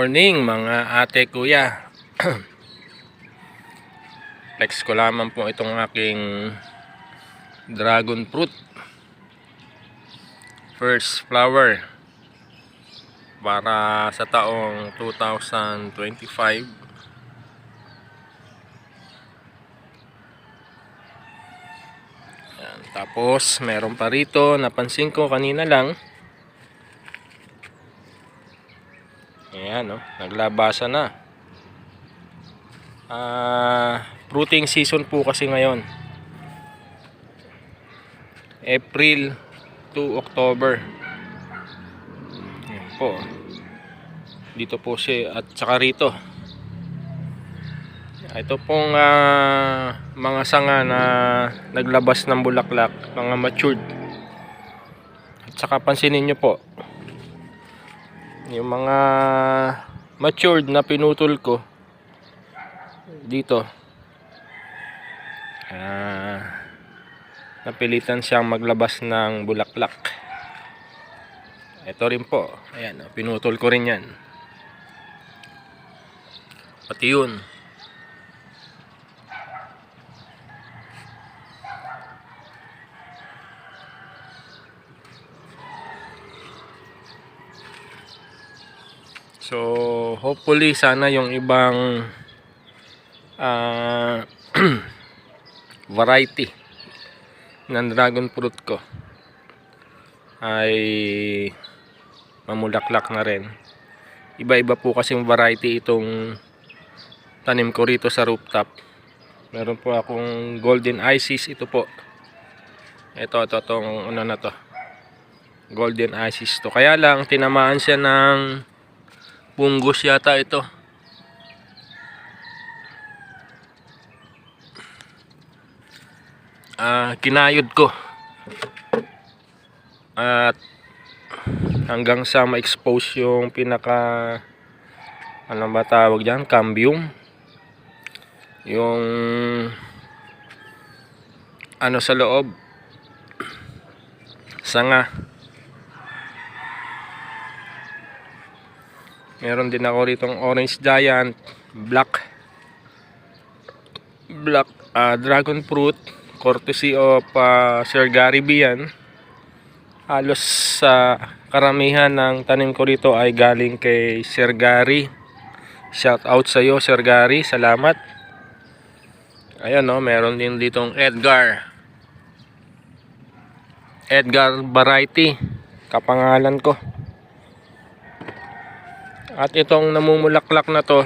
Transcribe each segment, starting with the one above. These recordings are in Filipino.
morning mga ate kuya. Flex ko lamang po itong aking dragon fruit. First flower Para sa taong 2025 Yan. Tapos meron pa rito Napansin ko kanina lang Ayan, oh, naglabasa na. Ah, fruiting season po kasi ngayon. April to October. Ayan po. Dito po siya at saka rito. Ito pong ah, mga sanga na naglabas ng bulaklak, mga matured. At saka pansinin nyo po, yung mga matured na pinutol ko. Dito. Ah napilitan siyang maglabas ng bulaklak. Ito rin po. Ayan pinutol ko rin yan. Pati yun So, hopefully sana yung ibang ah, variety ng dragon fruit ko ay mamulaklak na rin. Iba-iba po kasing variety itong tanim ko rito sa rooftop. Meron po akong golden isis ito po. Ito, ito, itong ano na to. Golden isis to. Kaya lang, tinamaan siya ng Punggos yata ito. Ah, kinayod ko. At hanggang sa ma-expose yung pinaka ano ba tawag diyan, cambium. Yung ano sa loob sanga Meron din ako ritong orange giant, black black ah, dragon fruit courtesy of ah, Sir Gary B yan. Halos sa karamihan ng tanim ko rito ay galing kay Sir Gary. Shout out sa iyo Sir Gary, salamat. Ayan no, meron din ditong Edgar. Edgar variety, kapangalan ko. At itong namumulaklak na to,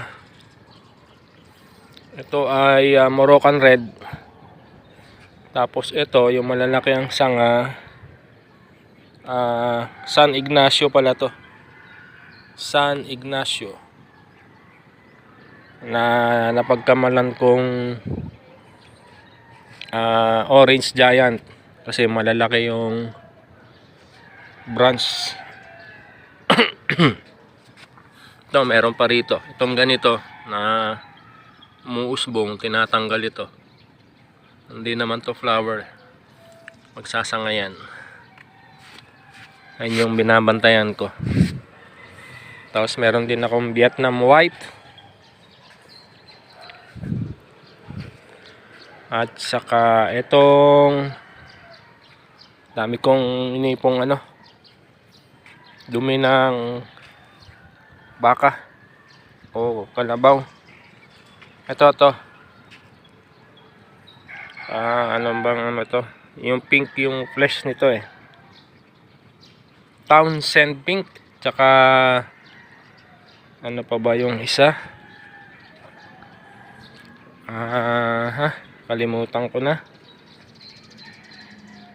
ito ay ah, Moroccan Red. Tapos ito, yung malalaki ang sanga, ah, San Ignacio pala to. San Ignacio. Na napagkamalan kong ah, Orange Giant. Kasi malalaki yung branch ito meron pa rito. Itong ganito na muusbong tinatanggal ito. Hindi naman to flower. Magsasanga yan ayun yung binabantayan ko. Tapos meron din akong Vietnam white. At saka itong dami kong inipong ano dumi ng baka. O kalabaw. Ito to ah ano bang ano to? Yung pink yung flesh nito eh. Townsend pink tsaka ano pa ba yung isa? Ah ha kalimutan ko na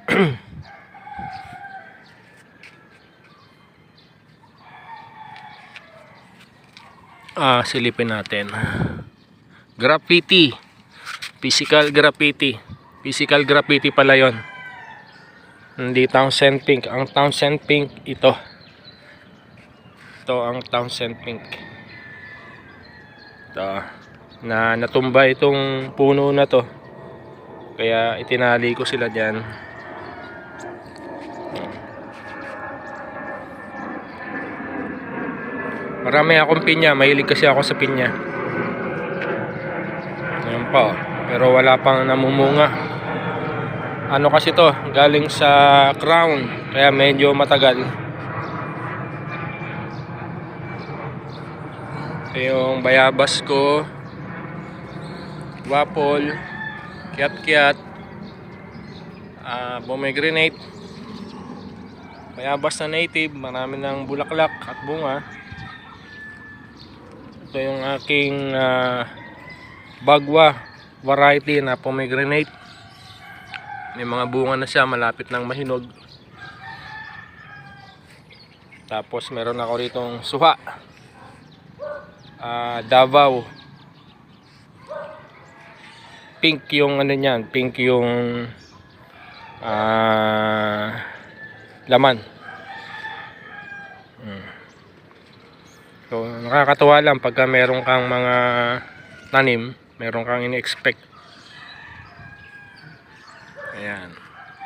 ah, silipin natin. Graffiti. Physical graffiti. Physical graffiti pala yon. Hindi Townsend Pink. Ang Townsend Pink ito. Ito ang Townsend Pink. Ito. Na natumba itong puno na to. Kaya itinali ko sila dyan. Marami akong pinya. Mahilig kasi ako sa pinya. Ayan pa. oh. Pero wala pang namumunga. Ano kasi to? Galing sa crown. Kaya medyo matagal. Ito yung bayabas ko. Wapol. Kiat-kiat. Ah, pomegranate. Bayabas na native. Marami ng bulaklak at bunga. Ito yung aking ah, bagwa variety na pomegranate. May mga bunga na siya, malapit ng mahinog. Tapos meron ako ritong suha. Ah, Davao. Pink yung ano niyan, pink yung ah laman. So, nakakatuwa lang pagka meron kang mga tanim, meron kang ini-expect. Ayan.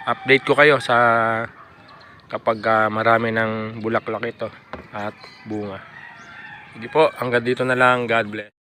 Update ko kayo sa kapag ah, marami ng bulaklak ito at bunga. Sige po, hanggang dito na lang. God bless.